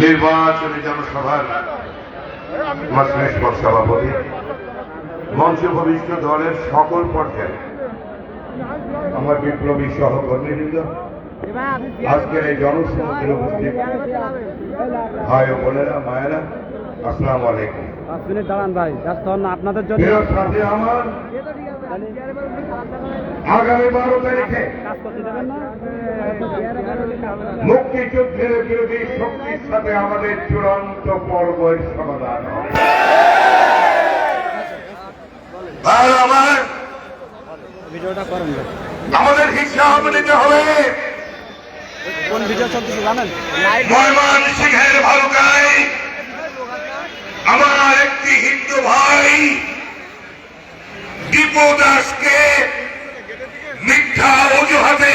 নির্বাচনী জনসভার মজলিস সভাপতি মঞ্চ ভবিষ্য দলের সকল পর্যায়ে আমার বিপ্লবী সহকর্মীবৃন্দ, আজকের এই জনসমাজের উপস্থিত ভাই বোনেরা, মায়েরা, আসসালাম আলাইকুম। দাঁড়ান ভাই আপনাদের জন্য সাথী আমার, আগামী বারো তারিখে মুক্তিযুদ্ধের বিরোধী শক্তির সাথে আমাদের চূড়ান্ত পর্বের সমাধান হবে। আমার। আমাদের হিসাব নিতে হবে। কোন ভিডিও চলতেছে জানেন? ময়মান সিংহের ভালুকায় আমার একটি হিন্দু ভাই দীপু দাসকে মিথ্যা অজুহাতে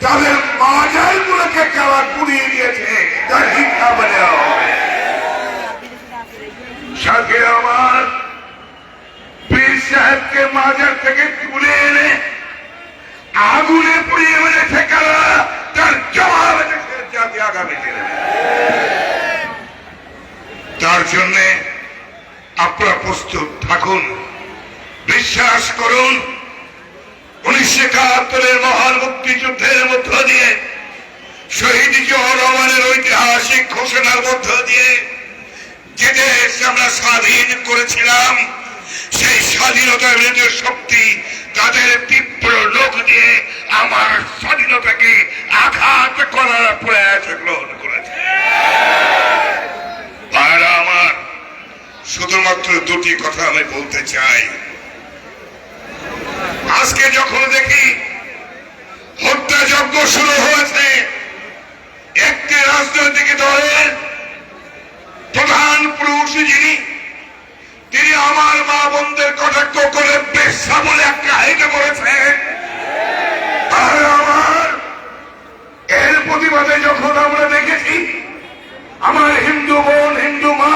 তাদের মাজারগুলোকে কেলা কুড়িয়ে দিয়েছে তার হিসাব নেওয়া হবে সাথে আমার পীর সাহেবকে মাজার থেকে তুলে এনে আগুনে পুড়িয়ে মেরেছে কারা তার জবাব দেশের জাতি আগামী দিনে তার জন্য আপনারা প্রস্তুত থাকুন বিশ্বাস করুন উনিশশো একাত্তরের মহান মুক্তিযুদ্ধের মধ্য দিয়ে শহীদ জিয়াউর রহমানের ঐতিহাসিক ঘোষণার মধ্য দিয়ে যে দেশ আমরা স্বাধীন করেছিলাম সেই স্বাধীনতার বিরুদ্ধে শক্তি তাদের তীব্র লোক দিয়ে আমার স্বাধীনতাকে আঘাত করার প্রয়াস গ্রহণ করেছে আর আমার শুধুমাত্র দুটি কথা আমি বলতে চাই। আজকে যখন দেখি হত্যাযজ্ঞ শুরু হয়েছে, একটি রাজনৈতিক দলের প্রধান পুরুষ যিনি, তিনি আমার মা বোনদের কটাক্ষ করে পেশা বলে আখ্যায়িত করেছেন আর আমার এর প্রতিবাদে যখন আমরা দেখেছি, আমার হিন্দু বোন, হিন্দু মা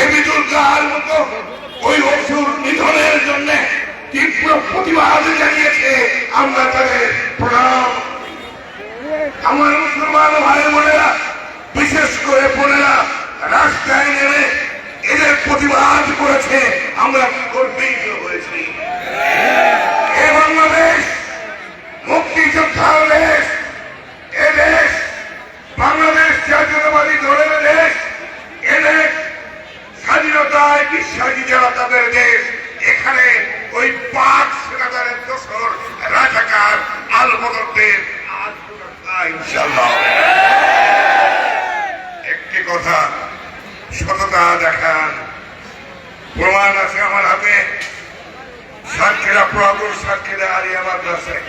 দেবী দুর্গার মতো ওই অসুর নিধনের জন্য তীব্র প্রতিবাদ জানিয়েছে আমরা তাদের প্রণাম। আমার মুসলমান ভাই বোনেরা, বিশেষ করে বোনেরা, রাস্তায় নেমে এদের প্রতিবাদ করেছে। আমরা গর্বিত হয়েছি এ বাংলাদেশ মুক্তিযোদ্ধার দেশ এ দেশ বাংলাদেশ জাতীয়তাবাদী দলের দেশ এ দেশ স্বাধীনতায় বিশ্বাসী যারা তাদের দেশ। এখানে ওই পাক সেনাদারের দোসর রাজাকার আল বদরদের ইনশাল্লাহ একটি কথা, সততা দেখান। প্রমাণ আছে আমার হাতে। সাক্ষীরা পুরাতন সাক্ষীরা আলিয়া মাদ্রাসায়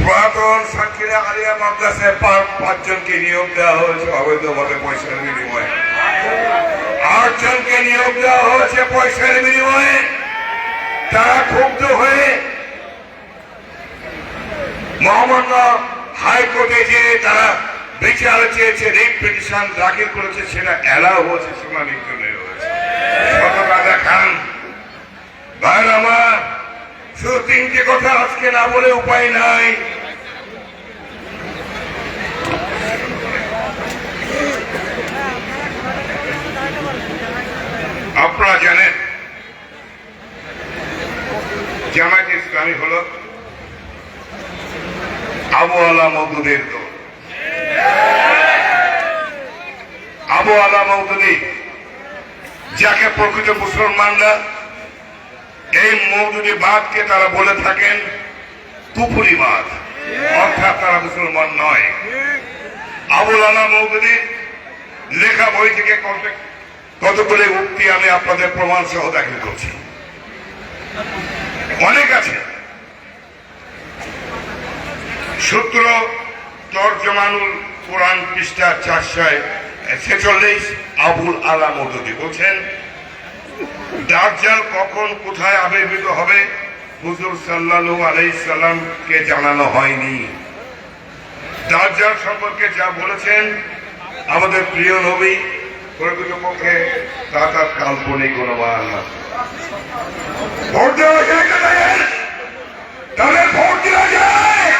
পুরাতন সাক্ষীরা আলিয়া মাদ্রাসায় পাঁচ পাঁচজনকে নিয়োগ দেওয়া হয়েছে অবৈধ মতে পয়সার বিনিময়ে। আটজনকে নিয়োগ দেওয়া হয়েছে পয়সার বিনিময়ে। তারা ক্ষুব্ধ হয়ে মহামান্য হাইকোর্টে যে তারা বিচার চেয়েছে রিট পিটিশন দাখিল করেছে, সেটা এলাও হয়েছে শুনানির জন্য হয়েছে দেখান। ভাই আমার, শুধু তিনটে কথা আজকে না বলে উপায় নাই। আপনারা জানেন, জামায়াত ইসলামী হল আবু আলা মৌদুদের দল। আবু আলা মৌদুদি যাকে প্রকৃত মুসলমানরা এই মৌদুদি বাদকে তারা বলে থাকেন কুপুরি বাদ। অর্থাৎ তারা মুসলমান নয়। আবুল আলা মৌদুদি লেখা বই থেকে কত- কতগুলি উক্তি আমি আপনাদের প্রমাণ সহ দাখিল করছি। অনেক আছে। সূত্র তর্জমানুল কোরআন পৃষ্ঠা চারশয় ছেচল্লিশ আবুল আলা মদুদি বলছেন দার্জাল কখন কোথায় আবির্ভূত হবে? হুজুর সাল্লাল্লাহু আলাইহি সাল্লামকে জানানো হয়নি। দাজ্জাল সম্পর্কে যা বলেছেন, আমাদের প্রিয় নবী প্রকৃতপক্ষে তা তার কাল্পনিক অনুমান ভোট দেওয়া যায় না? তাহলে ভোট দেওয়া যায়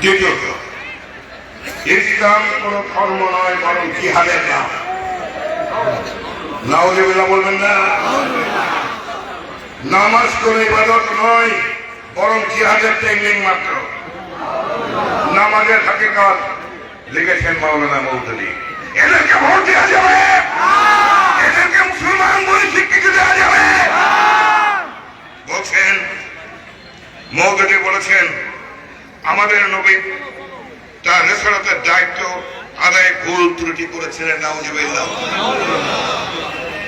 দ্বিতীয়ত ইসলাম কোন ধর্ম নয়, বরং জিহাদের নাম। নাউজুবিল্লাহ বলবেন না। নামাজ কোন ইবাদত নয়, বরং জিহাদের টেকনিক মাত্র। নামাজের হাকিকত লিখেছেন মাওলানা মৌদুদি এদেরকে ভোট দেওয়া যাবে। এদেরকে মুসলমান বলে স্বীকৃতি দেওয়া যাবে। বলছেন মৌদুদি বলেছেন, আমাদের নবী তার রেসরতের দায়িত্ব আদায় ভুল ত্রুটি করেছিলেন, নাউজুবিল্লাহ।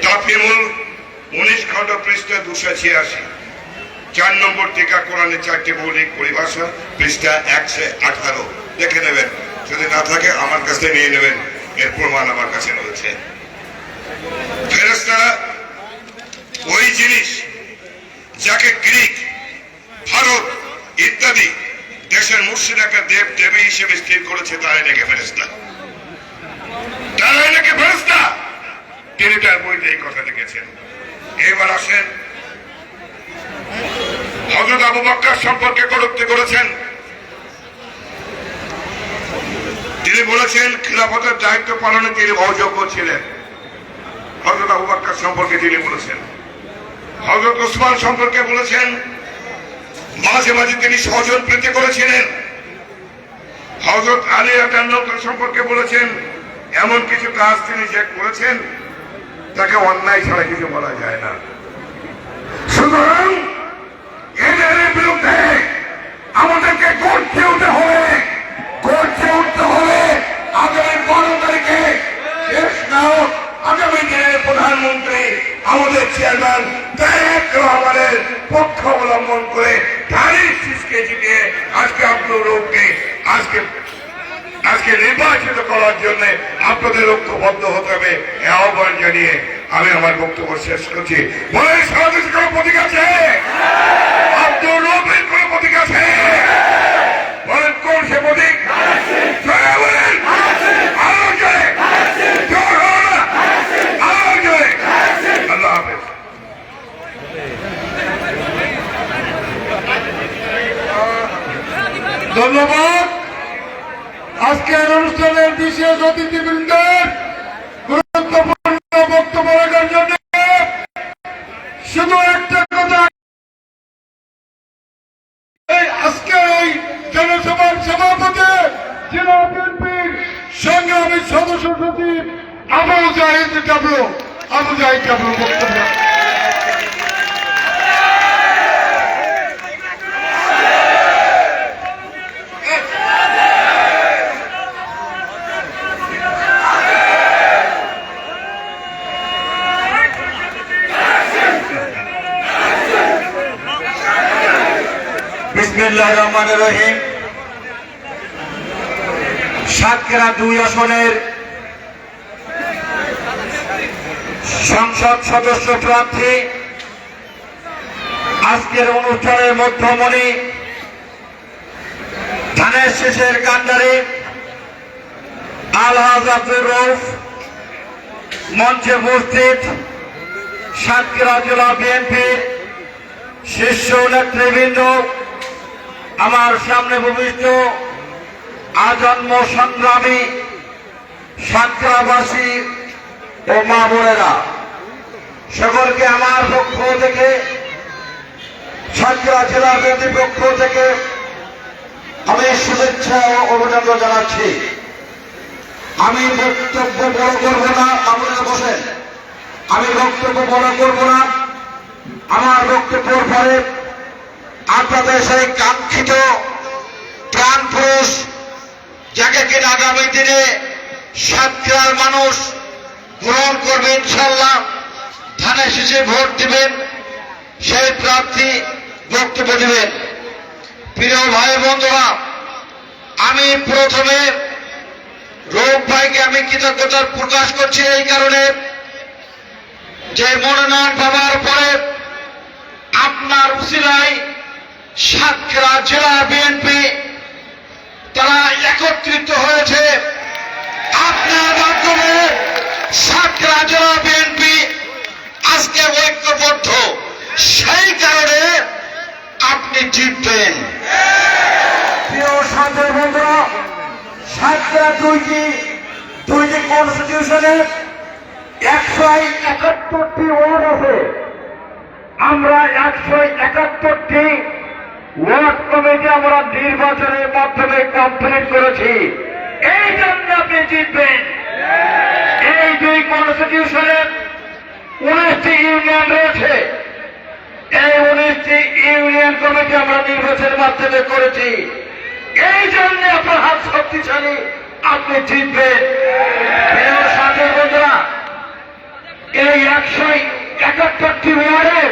তাফিমুল উনিশ খণ্ড পৃষ্ঠা দুশো ছিয়াশি। চার নম্বর টিকা কোরআনের চারটি মৌলিক পরিভাষা, পৃষ্ঠা একশো আঠারো। দেখে নেবেন। যদি না থাকে, আমার কাছে নিয়ে নেবেন। এর প্রমাণ আমার কাছে রয়েছে। ওই জিনিস যাকে গ্রিক, ভারত ইত্যাদি দেশের মুর্শিদাকে দেব দেবী হিসেবে স্থির করেছে, তারাই নাকি ফেরেস্তা তারাই নাকি ফেরেস্তা তিনি তার বইতে এই কথা লিখেছেন। এবার আসেন। হজরত আবু বক্কর সম্পর্কে কটূক্তি করেছেন। তিনি বলেছেন, খিলাফতের দায়িত্ব পালনে তিনি অযোগ্য ছিলেন। হজরত আবু বক্কর সম্পর্কে তিনি বলেছেন। হজরত ওসমান সম্পর্কে বলেছেন, মাঝে মাঝে তিনি স্বজন প্রীতি করেছিলেন। হজরত আলী আটান্নক সম্পর্কে বলেছেন, এমন কিছু কাজ তিনি যে করেছেন, তাকে অন্যায় ছাড়া কিছু বলা যায় না। সুতরাং এদের বিরুদ্ধে আমাদেরকে গর্জে উঠতে হবে। গর্জে উঠতে আমাদের চেয়ারম্যান তারেক রহমানের পক্ষ অবলম্বন করে ধানের শিষকে জিতিয়ে আজকে আপনার রোগকে আজকে আজকে নির্বাচিত করার জন্য আপনাদের ঐক্যবদ্ধ হতে হবে আহ্বান জানিয়ে আমি আমার বক্তব্য শেষ করছি। বলে সমাজের কোনো প্রতীক আছে আব্দুল রবির কোনো প্রতীক আছে বলেন কোন সে প্রতীক জোরে বলেন আরও জোরে জোর হলো না? আরও জোরে আল্লাহ হাফেজ ধন্যবাদ। আজকের অনুষ্ঠানের বিশেষ অতিথিবৃন্দের গুরুত্বপূর্ণ বক্তব্য রাখার জন্য শুধু একটা কথা। এই আজকের এই জনসভার সভাপতি জেলা বিএনপির সংগ্রামী সদস্য সচিব আবু জাহিদ টাবলো আবু জাহিদ টাবলো বক্তব্য। রহিম। সাতক্ষীরা দুই আসনের সংসদ সদস্য প্রার্থী আজকের অনুষ্ঠানের মধ্যমণি ধানের শেষের কান্ডারে আলহাজ রৌফ মঞ্চে উপস্থিত সাতক্ষীরা জেলা বিএনপির শীর্ষ নেতৃবৃন্দ আমার সামনে ভূমিষ্ঠ আজন্ম সংগ্রামী সাতক্ষীরাবাসী ও মা বোনেরা, সকলকে আমার পক্ষ থেকে সাতক্ষীরা জেলা বিএনপি পক্ষ থেকে আমি শুভেচ্ছা ও অভিনন্দন জানাচ্ছি। আমি বক্তব্য বড় করব না, আপনারা বসেন। আমি বক্তব্য বড় করব না। আমার বক্তব্যের পরে আপনাদের সেই কাঙ্ক্ষিত প্রাণ পুরুষ, যাকে কিনা আগামী দিনে সাতক্ষীরার মানুষ গ্রহণ করবে ইনশাল্লাহ ধানে শেষে ভোট দিবেন, সেই প্রার্থী বক্তব্য দিবেন। প্রিয় ভাই বন্ধুরা, আমি প্রথমে রোগ ভাইকে আমি কৃতজ্ঞতার প্রকাশ করছি এই কারণে যে মনোনয়ন পাওয়ার পরে আপনার উসিলায় সাতক্ষীরা জেলা বিএনপি তারা একত্রিত হয়েছে। আপনার মাধ্যমে সাতক্ষীরা জেলা বিএনপি আজকে ঐক্যবদ্ধ। সেই কারণে আপনি জিতবেন। একশো একাত্তরটি ওয়ার্ড আছে। আমরা একশো একাত্তরটি ওয়ার্ড কমিটি আমরা নির্বাচনের মাধ্যমে কমপ্লিট করেছি। এই জন্য আপনি জিতবেন। এই দুই কনস্টিটিউশনে উনিশটি ইউনিয়ন রয়েছে। এই উনিশটি ইউনিয়ন কমিটি আমরা নির্বাচনের মাধ্যমে করেছি। এই জন্য আপনার হাত শক্তিশালী, আপনি জিতবেন। সাথী বন্ধুরা, এই একশো একাত্তরটি ওয়ার্ডে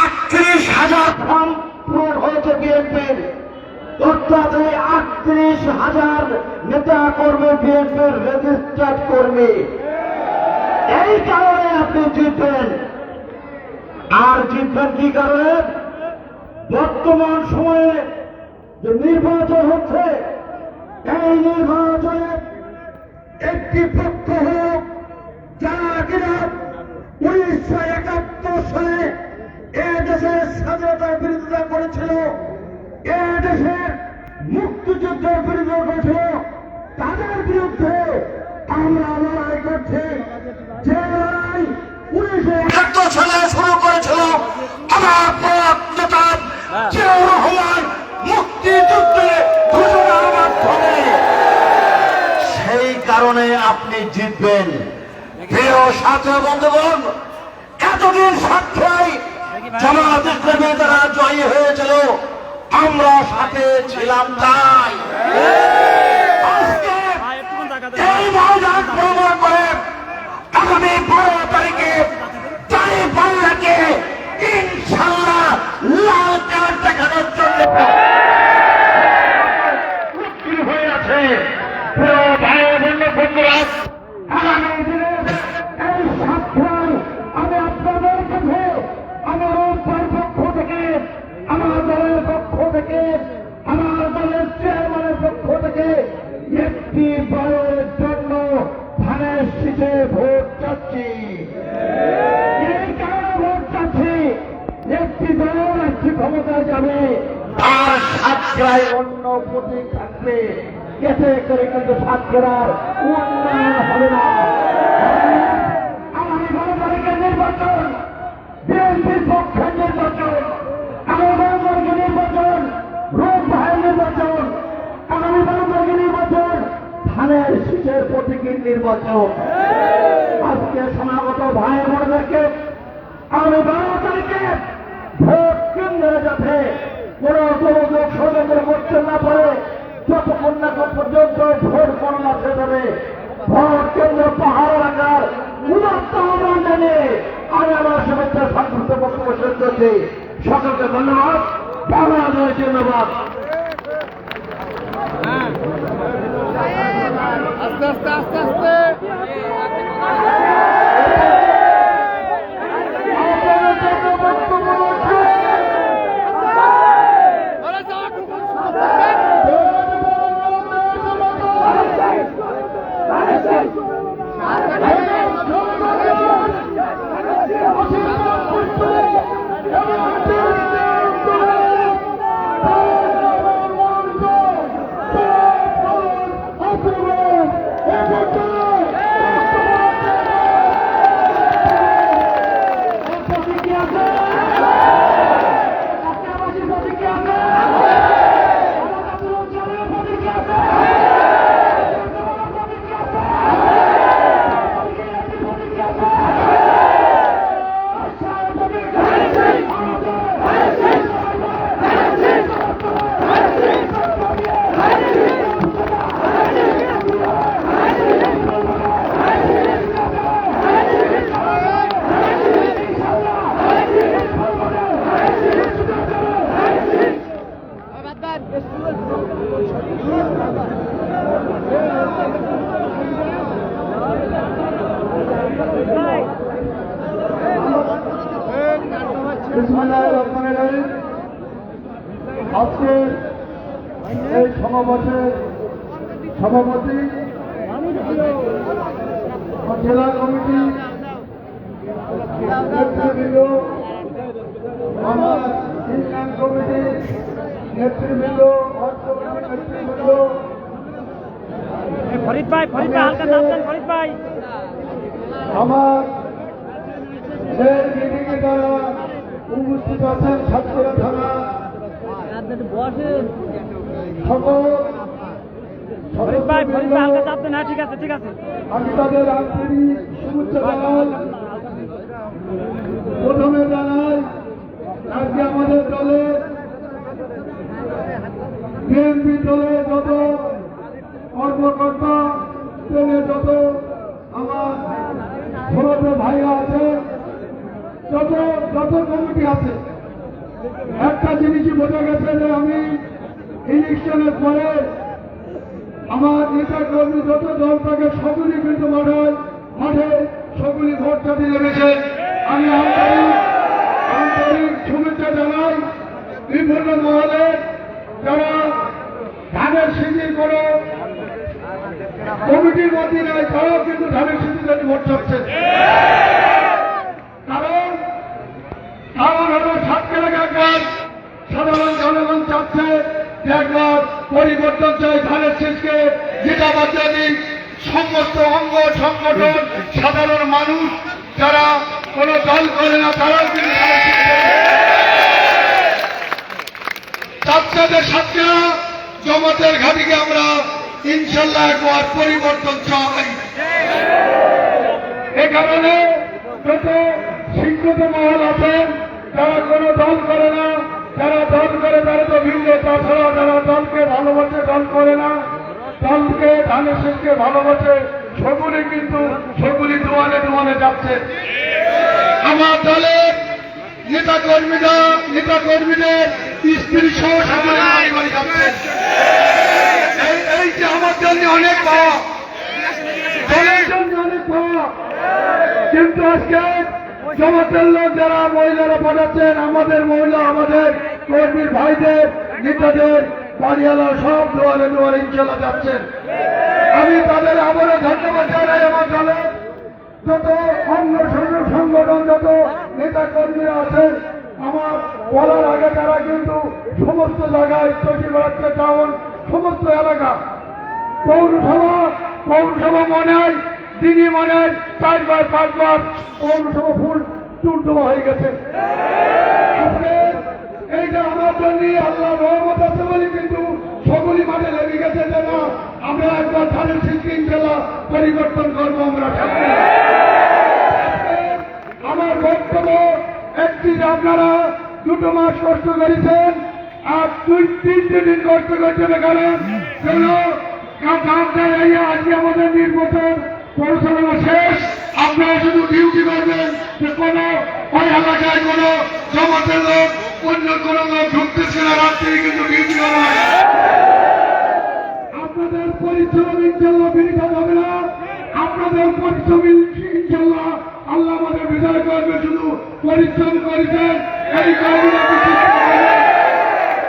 আটত্রিশ হাজার ফর্ম পূরণ হয়েছে বিএনপির। অর্থাৎ এই আটত্রিশ হাজার নেতা কর্মী বিএনপির রেজিস্টার্ড কর্মী। এই কারণে আপনি জিতবেন। আর জিতবেন কি কারণে? বর্তমান সময়ে যে নির্বাচন হচ্ছে, এই নির্বাচনে একটি পক্ষ হোক, যারা কিনা উনিশশো একাত্তর সালে এ দেশের স্বাধীনতার বিরোধিতা করেছিল, এ দেশের মুক্তিযুদ্ধের বিরোধিতা করেছিল, তাদের বিরুদ্ধে আমরা লড়াই করছি। যে লড়াই উনিশশো একাত্তর সালে শুরু করেছিল আপনি জিতবেন। প্রিয় সাথে বন্ধুগণ, এতদিন সাক্ষী জামাত ইসলামী তারা হয়েছিল আমরা সাথে ছিলাম তাই। এই ময়দান প্রমাণ করে আগামী বারো তারিখে তাই বাংলাকে ইনশাল্লাহ লাল কার্ড দেখানোর জন্য মুশকিল হয়ে আছে প্রিয় ভাই বন্ধু বন্ধুরা আগামী দিনে এই সাক্ষাৎ আমি আপনাদের কাছে আমার ওপার পক্ষ থেকে আমার দলের পক্ষ থেকে আমার দলের চেয়ারম্যানের পক্ষ থেকে একটি বারের জন্য ধানের শীতে ভোট চাচ্ছি এই কারণে ভোট চাচ্ছি একটি দল একটি ক্ষমতায় যাবে আর সাতক্ষীরায় অন্য প্রতীক থাকবে। এতে করে কিন্তু সাতক্ষীরার উন্নয়ন হবে না। আগামী তারিখের নির্বাচন, বিএনপির পক্ষে নির্বাচন, আগামী তারিখের নির্বাচন রোগ ভাইয়ের নির্বাচন, আগামী প্রতীকীর নির্বাচন। আজকে সমাগত ভাই বোনদেরকে আগামী বারো তারিখে ভোট কেন্দ্রে যাতে কোন গোলযোগ ষড়যন্ত্র করতে না পারে যতক্ষণ আস্তে আস্তে আস্তে। ফরিদ ভাই ফরিদ ভাই হালকা নামতেন ফরিদ ভাই আমার যারা উপস্থিত আছেন সাতক্ষীরা থানা সকল ফরিদ ভাই ফরিদ ভাই হালকা চাপতেন হ্যাঁ ঠিক আছে ঠিক আছে। আমি তাদের আন্তরিক শুভেচ্ছা জানাই প্রথমে জানাই আজকে আমাদের দলে বিএনপি দলে যত কর্মকর্তা ট্রেনে যত আমার ছোট ভাইরা আছে, যত যত কমিটি আছে, একটা জিনিসই বোঝা গেছে যে আমি ইলেকশনের পরে আমার নেতা কর্মী যত দল থাকে, সকলেই কিন্তু মাঠে মাঠে সকলেই ভোট চাপিয়ে নেমেছে। আমি আন্তরিক আন্তরিক শুভেচ্ছা জানাই বিভিন্ন মহলে যারা ধানের সিঁড়ি কোনো কমিটির মধ্যে নাই, তারাও কিন্তু ধানের সিঁড়ি জন্য ভোট চাচ্ছে। কারণ কারণ হলো সাতক্ষীরা একবার সাধারণ জনগণ চাচ্ছে একবার পরিবর্তন চাই ধানের শীষকে জিতাবাদ জানি সমস্ত অঙ্গ সংগঠন, সাধারণ মানুষ যারা কোনো দল করে না, তারাও কিন্তু চাচ্ছে যে সাতক্ষীরা জমাতের ঘাটিকে আমরা ইনশাল্লাহ একবার পরিবর্তন চাই। এ কারণে যত শিক্ষিত মহল আছেন, যারা কোনো দল করে না, যারা দল করে তারা তো ভিন্ন তাছাড়া যারা দলকে ভালোবাসে, দল করে না, দলকে, ধানের শেষকে ভালোবাসে, সেগুলি কিন্তু, সেগুলি দোয়ালে দোয়ালে যাচ্ছে। আমার দলের নেতা কর্মীরা নেতা কর্মীদের স্ত্রী সহ বাড়ি যাচ্ছে। কিন্তু আজকে জমাতের লোক যারা মহিলারা পাঠাচ্ছেন, আমাদের মহিলা, আমাদের কর্মীর ভাইদের, নেতাদের বাড়িওয়ালা সব দুয়ারে দুয়ারে ইনশাল্লাহ যাচ্ছেন। আমি তাদের আবারও ধন্যবাদ জানাই আমার দলের। যত সং- সংগঠন, যত নেতা কর্মীরা আছেন আমার বলার আগে তারা কিন্তু সমস্ত জায়গায় তৈরি করাচ্ছে টাউন সমস্ত এলাকা। পৌরসভা পৌরসভা মনে হয়, দিনই মনে হয় চারবার, পাঁচবার পৌরসভা ফুল টুলটুমা হয়ে গেছে। এইটা আমার জন্য আল্লাহ রহমত আছে বলে কিন্তু সকলই মাঠে লেগে গেছে যে না, আমরা একবার ধানের সিস্টেম খেলা পরিবর্তন করব আমরা। আমার বক্তব্য একটি যে আপনারা দুটো মাস কষ্ট করেছেন, আর দুই তিনটে দিন কষ্ট করছেন এই আজকে আমাদের নির্বাচন পরিচালনা শেষ। আপনারা শুধু ডিউটি করবেন যে ওই এলাকায় কোনো জমাতের লোক, অন্য কোনো লোক ঢুকতেছে না কিন্তু ডিউটি করা আপনাদের পরিশ্রম ইনশাল্লাহ হবে না। আপনাদের পরিশ্রম ইনশাল্লাহ বিদায় করবে শুধু পরিশ্রম করেছেন এই।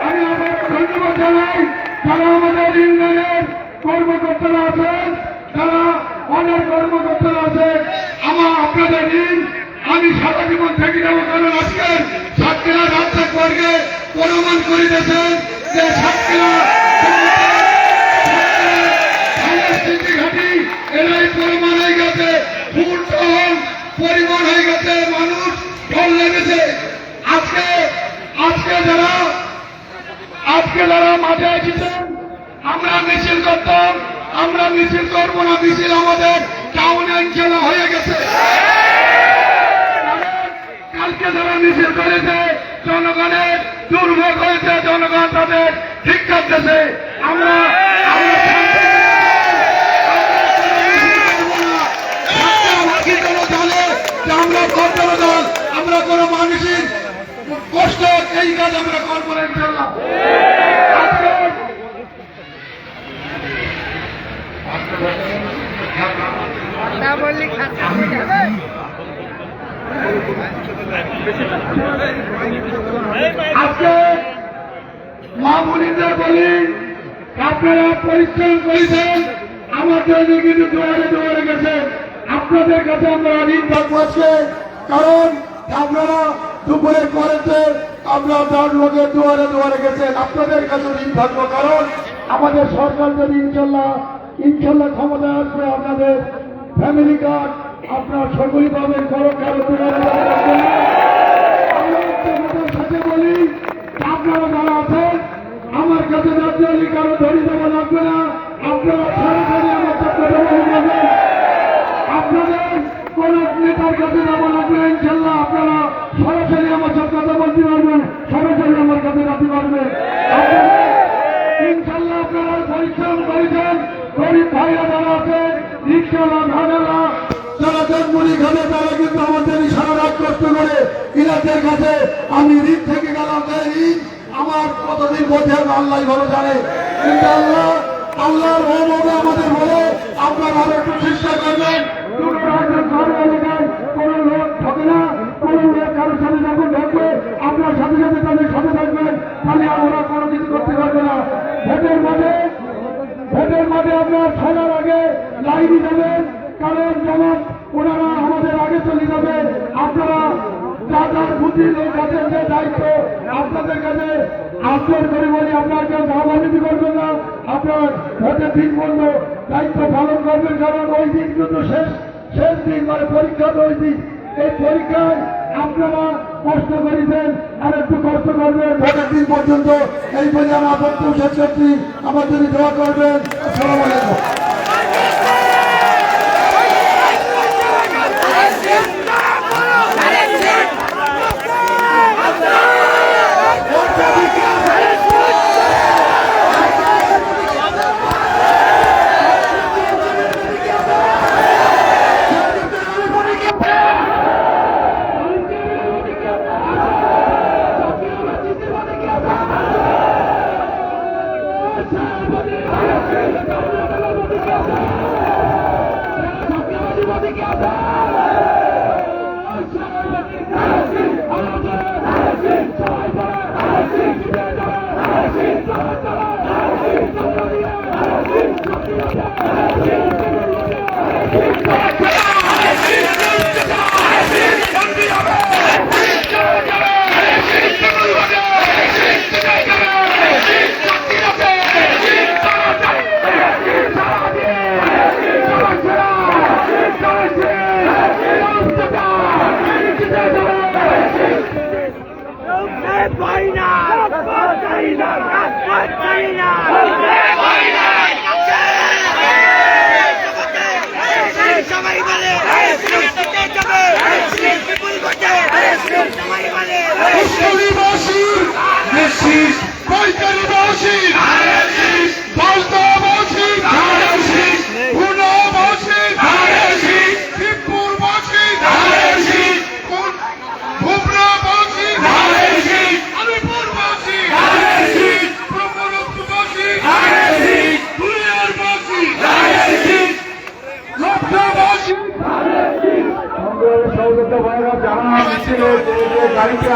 আমি ধন্যবাদ জানাই যারা আমাদের ইউনিয়নের কর্মকর্তারা আছেন যারা অনেক কর্মকর্তারা আছেন আমার আপনাদের ঋণ আমি সারা জীবন থেকে যাব কারণ আজকে রাজ্যের বর্গে প্রমাণ করিতেছেন যে সাতক্ষীরা এরাই পরিমাণ হয়ে গেছে ফুল পরিমাণ হয়ে গেছে, মানুষ ঢল লেগেছে আজকে আজকে যারা আজকে যারা মাঠে এসেছেন, আমরা মিছিল করতাম, আমরা মিছিল করব না, মিছিল আমাদের টাউন অঞ্চলে হয়ে গেছে। কালকে যারা মিছিল করেছে, জনগণের দুর্ভোগ হয়েছে, জনগণ তাদের ঠিক করতেছে আমরা আমরা শান্তি বাকি কোনো দলে যে আমরা করব না। আমরা কোনো মানুষের কষ্ট এই কাজ আমরা করব আজকে আজকে মা বোনেদের বলি, আপনারা পরিশ্রম করেছেন আমার জন্য কিন্তু দুয়ারে দুয়ারে গেছেন। আপনাদের কাছে আমরা ঋণ থাকব আজকে, কারণ আপনারা দুপুরে করেছে আমরা তার লোকের দুয়ারে দুয়ারে গেছেন। আপনাদের কাছে ঋণ থাকব, কারণ আমাদের সরকার যদি ইনশাল্লাহ ইনশাল্লাহ ক্ষমতায় আসবে আপনাদের ফ্যামিলি কার্ড আপনার সকলই পাবেন আপনাদের সাথে বলি, আপনারা যারা আছেন, আমার কাছে রাজ্য কারও ধরি দেওয়া লাগবে না। আপনারা সরাসরি আমার সাথে কথা বলে যাবেন আপনাদের নেতার কাছে না, ইনশাল্লাহ। আপনারা সরাসরি আমার সাথে কথা বলতে পারবেন সরাসরি আমার কাছে রাখতে পারবেন ইনশাল্লাহ আপনারা পরিশ্রম করেছেন। গরিব ভাইরা যারা আছেন রিক্সাওয়ালা ভাড়ালা যারা জন্মনি খাবে তারা কিন্তু আমাদের সারা রাত কষ্ট করে ইরাকের কাছে আমি ঋণ থেকে গেলাম আমার কতদিন মধ্যে আল্লাহ ভালো জানে। কিন্তু আল্লাহ আল্লাহর রহমতে আমাদের বলে আপনারা আরও একটু চেষ্টা করবেন দুটো রাজ্যের ঘর এলাকায় কোনো লোক থাকে না কোনো লোক কারোর সাথে যখন ঢুকবে আপনার সাথে সাথে তাদের সাথে থাকবেন তাহলে আমরা কোনো কিছু করতে পারবে না। ভোটের মাঠে ভোটের মাঠে আপনার সবার আগে লাইনে যাবেন, কারণ যেমন ওনারা আমাদের আগে চলে যাবে। আপনারা যা যার বুদ্ধি আছেন যে দায়িত্ব আপনাদের কাছে আশ্রয় করে বলি আপনার কেউ করবেন না। আপনার ভোটের দিন বলল দায়িত্ব পালন করবেন, কারণ ওই দিন কিন্তু শেষ শেষ দিন মানে পরীক্ষার ওই দিন। এই পরীক্ষায় আপনারা কষ্ট করেছেন আর একটু কষ্ট করবেন ভোটের দিন পর্যন্ত এই বলে আমার বক্তব্য শেষ করছি। আমার যদি দোয়া করবেন। পাই না রাজপথ চাই না রাজপথ চাই না সবাই বলে সবাই বলে গাড়িতে